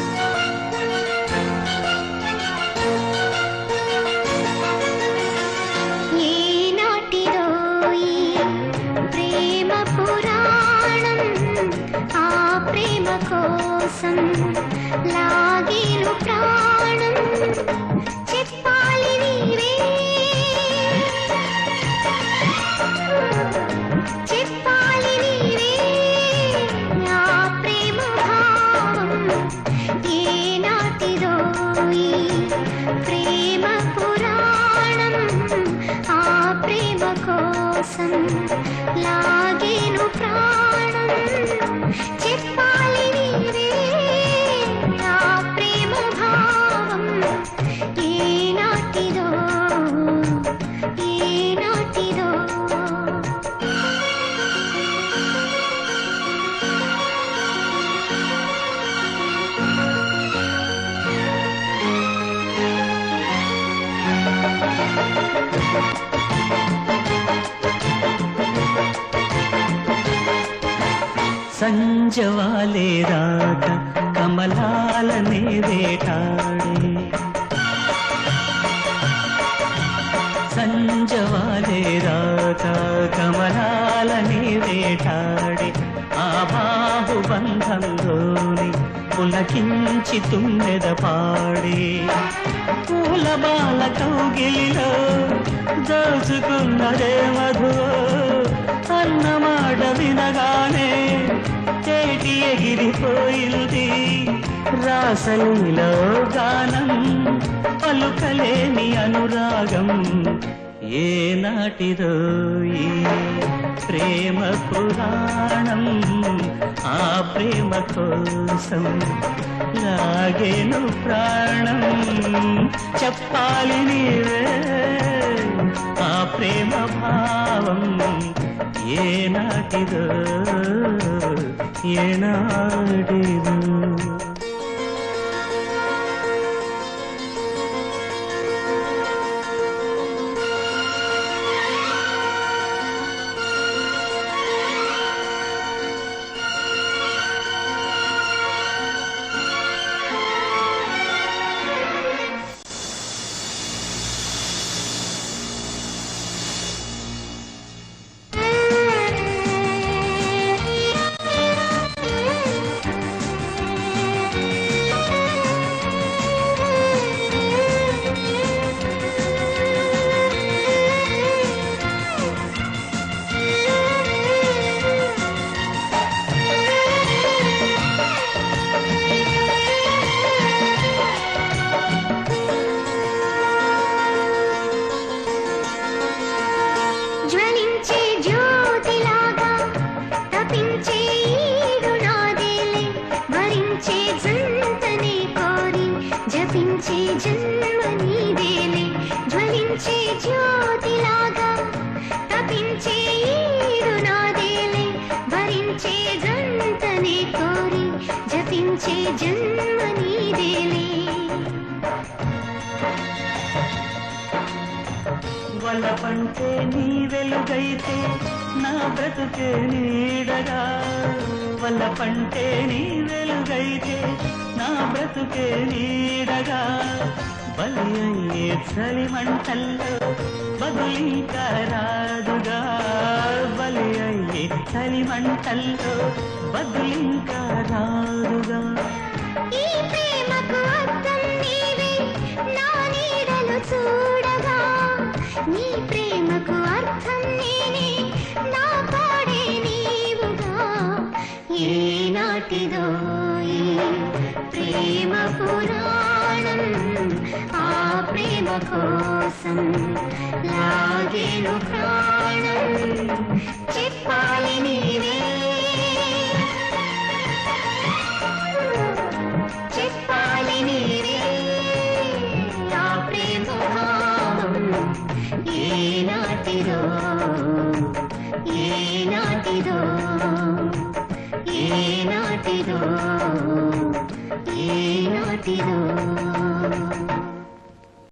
ఏనాటిదో సంజవాలే రాట కమలాలనే వేటాడే. సంజవాలే రాట కమలాలనే వేటాడే. ఆ బాహుబంధంలోని పులకించి తుమ్మెద పాడే. పూల బాల కౌగిలిలో దోచుకున్నదే మధు అన్న మాట వినగానే తేటి ఎగిరిపోయింది రాసలీలో గానం పలుకలేని అనురాగం ఏ నాటిదో ఈ ప్రేమ పురాణం. ప్రేమ కోసం లాగేను ప్రాణం. చెప్పాలి నీవే ఆ ప్రేమ భావం ఏనాటిదో ఏనాటిదో. తపించే జ్యోతిలాగా తపించే ఈడు నాదేలే భరించే జంతనే కోరి జపించే జన్మ నీదేలే. వలపంటే నీ వెలుగైతే నా బ్రతుకే నీడగా. వలపంటే నీ వెలుగైతే నా బ్రతుకే నీడగా. బలి అయ్యే చలి మంటల్లో బదులింకా రాదుగా బలి అయ్యే చలి మంటల్లో బదులింకా రాదుగా ఈ ప్రేమకు అర్థం నీవే నా నీడలు చూడగా. నీ ప్రేమకు ఏనాటిదో ప్రేమ పురాణం ఆ ప్రేమ కోసం లాగేను ప్రాణం. చెప్పాలి నీవే. చెప్పాలి నీవే. ఆ ప్రేమ భావం ఏనాటిదో ఏనాటిదో. ఏనాటిదో ఏనాటిదో